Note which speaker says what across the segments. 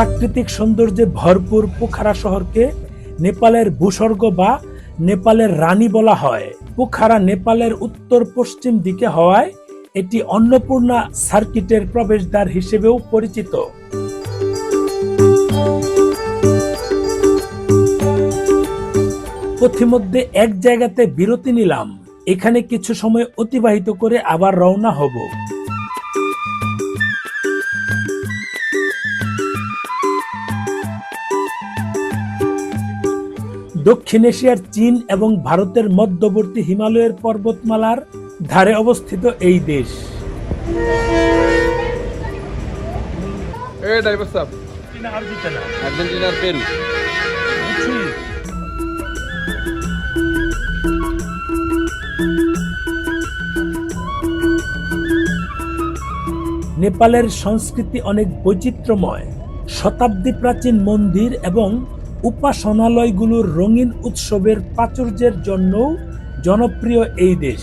Speaker 1: প্রাকৃতিক সৌন্দর্যে ভরপুর পোখারা শহরকে নেপালের ভূস্বর্গ বা নেপালের রানী বলা হয়। পোখারা নেপালের উত্তর পশ্চিম দিকে হওয়ায় এটি অন্নপূর্ণা সার্কিটের প্রবেশদ্বার হিসেবেও পরিচিত। পথিমধ্যে এক জায়গাতে বিরতি নিলাম। এখানে কিছু সময় অতিবাহিত করে আবার রওনা হব। দক্ষিণ এশিয়ার চীন এবং ভারতের মধ্যবর্তী হিমালয়ের পর্বতমালার ধারে অবস্থিত এই দেশ। নেপালের সংস্কৃতি অনেক বৈচিত্র্যময়। শতাব্দী প্রাচীন মন্দির এবং উপাসনালয়গুলোর রঙিন উৎসবের প্রাচুর্যের জন্যও জনপ্রিয় এই দেশ।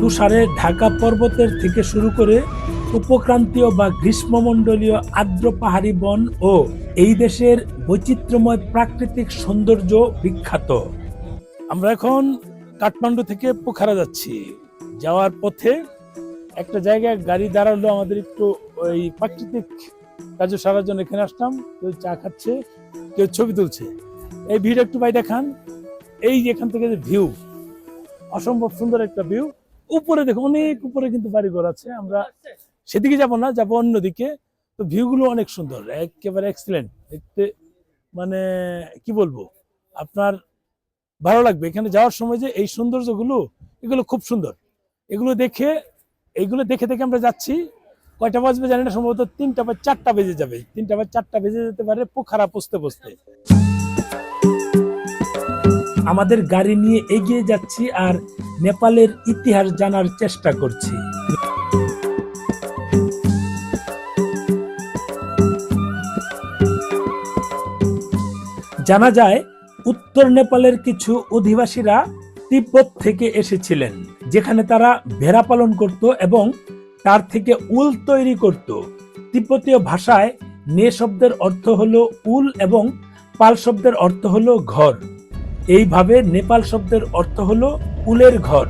Speaker 1: তুষারে ঢাকা পর্বতের থেকে শুরু করে উপক্রান্তীয় বা গ্রীষ্মমণ্ডলীয় আর্দ্র পাহাড়ি বন ও এই দেশের বৈচিত্র্যময় প্রাকৃতিক সৌন্দর্য বিখ্যাত। আমরা এখন কাঠমান্ডু থেকে পোখারা যাচ্ছি। যাওয়ার পথে একটা জায়গায় গাড়ি দাঁড়াল আমাদের একটু ওই প্রাকৃতিক কাজে সারার জন্য এখানে আসলাম, কেউ চা খাচ্ছে, কেউ ছবি তুলছে। এই ভিড় একটু ভাই দেখান এই যে এখান থেকে যে ভিউ অসম্ভব সুন্দর একটা ভিউ উপরে দেখো অনেক উপরে কিন্তু বাড়িঘর আছে, আমরা সেদিকে যাব না, যাব অন্যদিকে তো ভিউগুলো অনেক সুন্দর, একেবারে এক্সিলেন্ট দেখতে মানে কি বলব, আপনার ভালো লাগবে। এখানে যাওয়ার সময় যে এই সৌন্দর্যগুলো, এগুলো খুব সুন্দর। এগুলো দেখে এইগুলো দেখে দেখে আমরা যাচ্ছি। কয়টা বাজবে জানি না, সম্ভবত তিনটা বা চারটা বেজে যাবে। তিনটা বা চারটা বেজে যেতে পারে পোখারা পৌঁছতে পৌঁছতে আমাদের গাড়ি নিয়ে এগিয়ে যাচ্ছি আর নেপালের ইতিহাস জানার চেষ্টা করছি। জানা যায়, উত্তর নেপালের কিছু অধিবাসীরা তিব্বত থেকে এসেছিলেন, যেখানে তারা ভেড়া পালন করত এবং তার থেকে উল তৈরি করত। তিব্বতীয় ভাষায় নে শব্দের অর্থ হল উল এবং পাল শব্দের অর্থ হল ঘর। এইভাবে নেপাল শব্দের অর্থ হল উলের ঘর।